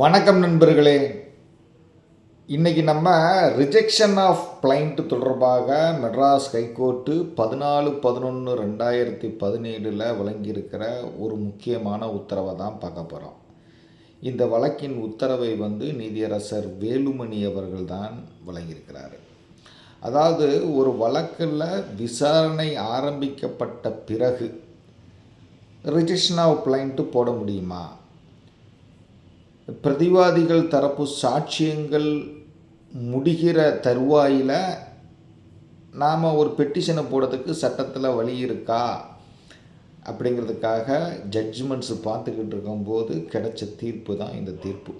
வணக்கம் நண்பர்களே. இன்றைக்கி நம்ம ரிஜெக்ஷன் ஆஃப் பிளைண்ட் தொடர்பாக மெட்ராஸ் ஹைகோர்ட்டு பதினாலு பதினொன்று ரெண்டாயிரத்தி பதினேழில் வழங்கியிருக்கிற ஒரு முக்கியமான உத்தரவை தான் பார்க்க போகிறோம் இந்த வழக்கின் உத்தரவை வந்து நீதியரசர் வேலுமணி அவர்கள் தான் வழங்கியிருக்கிறார். அதாவது ஒரு வழக்கில் விசாரணை ஆரம்பிக்கப்பட்ட பிறகு ரிஜெக்ஷன் ஆஃப் பிளைண்ட்டு போட முடியுமா? பிரதிவாதிகள் தரப்பு சாட்சியங்கள் முடிகிற தருவாயில் நாம் ஒரு பெட்டிஷனை போடுறதுக்கு சட்டத்தில் வழி இருக்கா? அப்படிங்கிறதுக்காக ஜட்ஜ்மெண்ட்ஸு பார்த்துக்கிட்டு இருக்கும்போது கிடைச்ச தீர்ப்பு தான் இந்த தீர்ப்பு.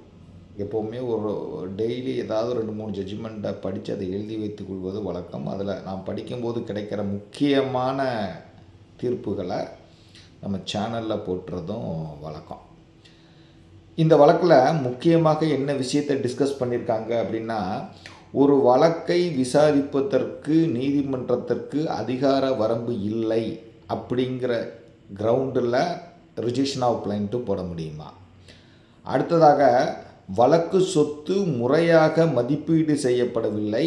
எப்போவுமே ஒரு டெய்லி ஏதாவது ரெண்டு மூணு ஜட்ஜ்மெண்ட்டை படித்து அதை எழுதி வைத்துக் கொள்வது வழக்கம். அதில் நான் படிக்கும்போது கிடைக்கிற முக்கியமான தீர்ப்புகளை நம்ம சேனலில் போட்டுறதும் வழக்கம். இந்த வழக்கில் முக்கியமாக என்ன விஷயத்தை டிஸ்கஸ் பண்ணியிருக்காங்க அப்படின்னா ஒரு வழக்கை விசாரிப்பதற்கு நீதிமன்றத்திற்கு அதிகார வரம்பு இல்லை அப்படிங்கிற கிரவுண்டில் ரிஜிஷன் ஆஃப் பிளைண்ட்டு போட முடியுமா? அடுத்ததாக வழக்கு சொத்து முறையாக மதிப்பீடு செய்யப்படவில்லை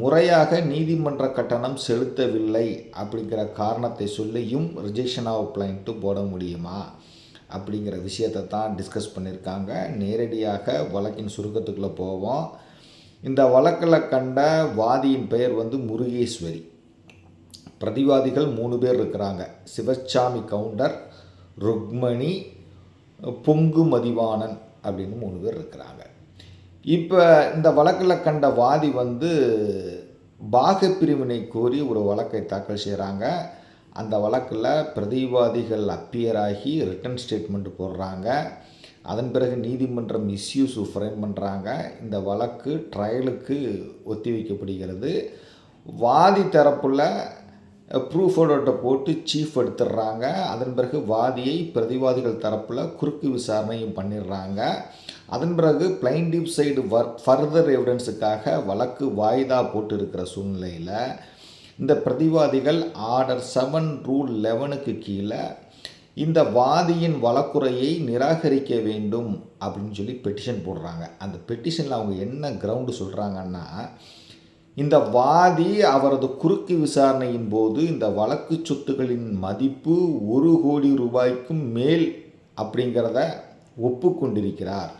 முறையாக நீதிமன்ற கட்டணம் செலுத்தவில்லை அப்படிங்கிற காரணத்தை சொல்லியும் ரிஜெக்ஷன் ஆஃப் பிளைண்ட்டு போட முடியுமா? அப்படிங்கிற விஷயத்தை தான் டிஸ்கஸ் பண்ணியிருக்காங்க. நேரடியாக வழக்கின் சுருக்கத்துக்குள்ளே போவோம். இந்த வழக்கில் கண்ட வாதியின் பெயர் வந்து முருகேஸ்வரி. பிரதிவாதிகள் மூணு பேர் இருக்கிறாங்க. சிவசாமி கவுண்டர் ருக்மணி பொங்கு மதிவாணன் அப்படின்னு மூணு பேர் இருக்கிறாங்க. இப்போ இந்த வழக்கில் கண்ட வாதி வந்து பாகப்பிரிவினை கோரி ஒரு வழக்கை தாக்கல் செய்கிறாங்க அந்த வழக்கில் பிரதிவாதிகள் அப்பியர் ஆகி ரிட்டன் ஸ்டேட்மெண்ட் போடுறாங்க. அதன் பிறகு நீதிமன்றம் இஸ்யூஸ் ஃப்ரேம் பண்ணுறாங்க இந்த வழக்கு ட்ரையலுக்கு ஒத்தி வைக்கப்படுகிறது. வாதி தரப்பில் ப்ரூஃபோட போட்டு சீஃப் எடுத்துடுறாங்க. அதன் பிறகு வாதியை பிரதிவாதிகள் தரப்பில் குறுக்கு விசாரணையும் பண்ணிடுறாங்க. அதன் பிறகு பிளைண்டிவ் சைடு வர் ஃபர்தர் எவிடன்ஸுக்காக வழக்கு வாய்தா போட்டு இருக்கிற சூழ்நிலையில் இந்த பிரதிவாதிகள் ஆர்டர் செவன் ரூல் லெவனுக்கு கீழே இந்த வாதியின் வழக்குறையை நிராகரிக்க வேண்டும் அப்படின்னு சொல்லி பெட்டிஷன் போடுறாங்க. அந்த பெட்டிஷனில் அவங்க என்ன கிரவுண்டு சொல்கிறாங்கன்னா இந்த வாதி அவரது குறுக்கு விசாரணையின் போது இந்த வழக்கு சொத்துகளின் மதிப்பு ஒரு கோடி ரூபாய்க்கும் மேல் அப்படிங்கிறத ஒப்புக்கொண்டிருக்கிறார்.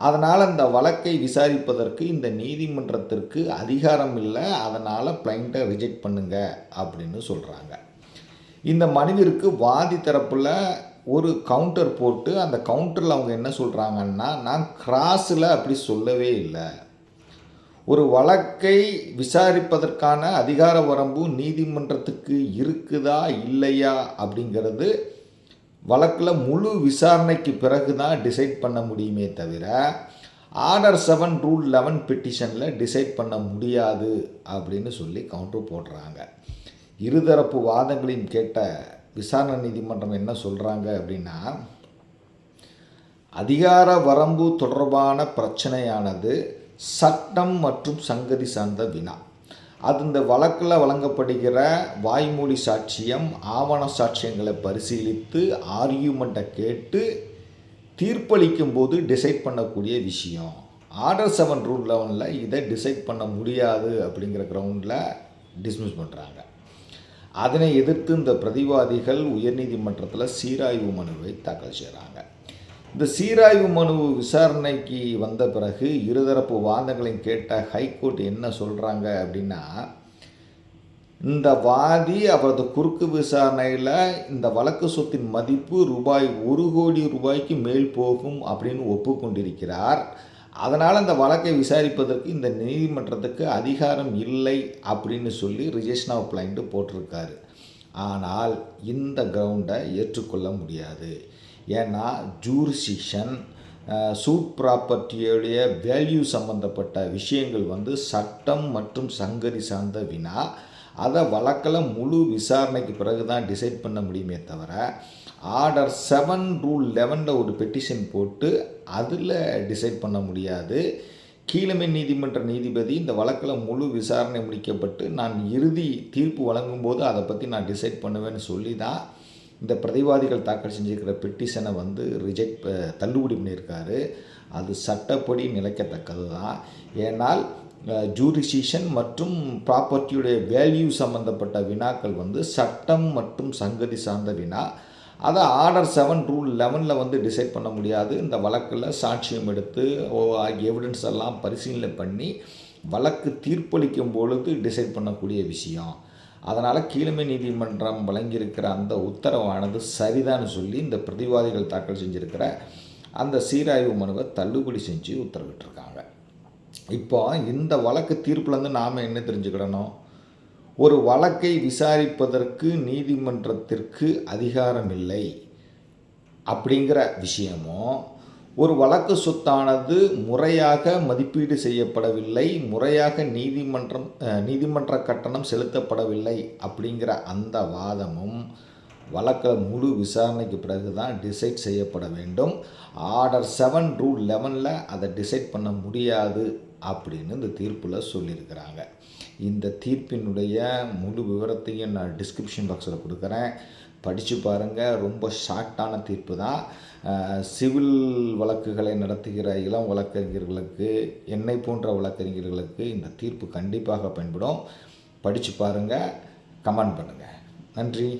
அதனால் அந்த வழக்கை விசாரிப்பதற்கு இந்த நீதிமன்றத்திற்கு அதிகாரம் இல்லை அதனால் பிளைண்ட்டை ரிஜெக்ட் பண்ணுங்க அப்படின்னு சொல்கிறாங்க இந்த மனுவிற்கு வாதி தரப்பில் ஒரு கவுண்டர் போட்டு அந்த கவுண்டரில் அவங்க என்ன சொல்கிறாங்கன்னா நான் கிராஸில் அப்படி சொல்லவே இல்லை. ஒரு வழக்கை விசாரிப்பதற்கான அதிகார வரம்பு நீதிமன்றத்துக்கு இருக்குதா இல்லையா அப்படிங்கிறது வழக்கில் முழு விசாரணைக்கு பிறகு தான் டிசைட் பண்ண முடியுமே தவிர ஆர்டர் செவன் ரூல் லெவன் பெட்டிஷனில் டிசைட் பண்ண முடியாது அப்படின்னு சொல்லி கவுண்டர் போடுறாங்க. இருதரப்பு வாதங்களையும் கேட்ட விசாரணை நீதிமன்றம் என்ன சொல்கிறாங்க அப்படின்னா அதிகார வரம்பு தொடர்பான பிரச்சனையானது சட்டம் மற்றும் சங்கதி சார்ந்த வினா. அது இந்த வழக்கில் வழங்கப்படுகிற வாய்மொழி சாட்சியம் ஆவண சாட்சியங்களை பரிசீலித்து ஆர்கியூமெண்ட்டை கேட்டு தீர்ப்பளிக்கும் போது டிசைட் பண்ணக்கூடிய விஷயம். ஆர்டர் செவன் ரூல் லெவனில் இதை டிசைட் பண்ண முடியாது அப்படிங்கிற கிரவுண்டில் டிஸ்மிஸ் பண்ணுறாங்க அதனை எதிர்த்து இந்த பிரதிவாதிகள் உயர்நீதிமன்றத்தில் சீராய்வு மனுவை தாக்கல் செய்கிறாங்க இந்த சீராய்வு மனு விசாரணைக்கு வந்த பிறகு இருதரப்பு வாதங்களையும் கேட்ட ஹைகோர்ட் என்ன சொல்கிறாங்க அப்படின்னா இந்த வாதி அவரது குறுக்கு விசாரணையில் இந்த வழக்கு சொத்தின் மதிப்பு ரூபாய் ஒரு கோடி ரூபாய்க்கு மேல் போகும் அப்படின்னு ஒப்புக்கொண்டிருக்கிறார். அதனால் அந்த வழக்கை விசாரிப்பதற்கு இந்த நீதிமன்றத்துக்கு அதிகாரம் இல்லை அப்படின்னு சொல்லி ரிஜெக்ஷன் ஆஃப் பிளைண்ட்டு போட்டிருக்காரு. ஆனால் இந்த கிரவுண்டை ஏற்றுக்கொள்ள முடியாது. ஏன்னா ஜூரிசிஷன் சூட் ப்ராப்பர்ட்டியுடைய வேல்யூ சம்மந்தப்பட்ட விஷயங்கள் வந்து சட்டம் மற்றும் சங்கதி சார்ந்த வினா. அதை வழக்கில் முழு விசாரணைக்கு பிறகு தான் டிசைட் பண்ண முடியுமே தவிர ஆர்டர் செவன் ரூல் லெவனில் ஒரு பெட்டிஷன் போட்டு அதில் டிசைட் பண்ண முடியாது. கீழமை நீதிமன்ற நீதிபதி இந்த வழக்கில் முழு விசாரணை முடிக்கப்பட்டு நான் இறுதி தீர்ப்பு வழங்கும்போது அதை பற்றி நான் டிசைட் பண்ணுவேன்னு சொல்லி தான் இந்த பிரதிவாதிகள் தாக்கல் செஞ்சிருக்கிற பெட்டிஷனை வந்து ரிஜெக்ட் தள்ளுபடி பண்ணியிருக்காரு. அது சட்டப்படி நிலைக்கத்தக்கது தான் ஏனால் ஜூரிசிஷன் மற்றும் ப்ராப்பர்ட்டியுடைய வேல்யூ சம்மந்தப்பட்ட வினாக்கள் வந்து சட்டம் மற்றும் சங்கதி சார்ந்த வினா. அதை ஆர்டர் செவன் ரூல் லெவனில் வந்து டிசைட் பண்ண முடியாது. இந்த வழக்கில் சாட்சியம் எடுத்து எவிடன்ஸ் எல்லாம் பரிசீலனை பண்ணி வழக்கு தீர்ப்பளிக்கும் பொழுது டிசைட் பண்ணக்கூடிய விஷயம். அதனால் கீழமை நீதிமன்றம் வழங்கியிருக்கிற அந்த உத்தரவானது சரிதான்னு சொல்லி இந்த பிரதிவாதிகள் தாக்கல் செஞ்சுருக்கிற அந்த சீராய்வு மனுவை தள்ளுபடி செஞ்சு உத்தரவிட்டிருக்காங்க. இப்போ இந்த வழக்கு தீர்ப்புலேருந்து நாம் என்ன தெரிஞ்சுக்கிடணும்? ஒரு வழக்கை விசாரிப்பதற்கு நீதிமன்றத்திற்கு அதிகாரம் இல்லை அப்படிங்கிற விஷயமும் ஒரு வழக்கு சொத்தானது முறையாக மதிப்பீடு செய்யப்படவில்லை முறையாக நீதிமன்றம் நீதிமன்ற கட்டணம் செலுத்தப்படவில்லை அப்படிங்கிற அந்த வாதமும் வழக்கில் முழு விசாரணைக்கு பிறகு தான் டிசைட் செய்யப்பட வேண்டும். ஆர்டர் செவன் ரூல் லெவனில் அதை டிசைட் பண்ண முடியாது அப்படின்னு இந்த தீர்ப்பில் சொல்லியிருக்கிறாங்க. இந்த தீர்ப்பினுடைய முழு விவரத்தையும் நான் டிஸ்கிரிப்ஷன் பாக்ஸில் கொடுக்குறேன். படித்து பாருங்கள் ரொம்ப ஷார்ட்டான தீர்ப்பு தான். சிவில் வழக்குகளை நடத்துகிற இளம் வழக்கறிஞர்களுக்கு என்னை போன்ற வழக்கறிஞர்களுக்கு இந்த தீர்ப்பு கண்டிப்பாக பயன்படும். படித்து பாருங்கள் கமெண்ட் பண்ணுங்கள் நன்றி.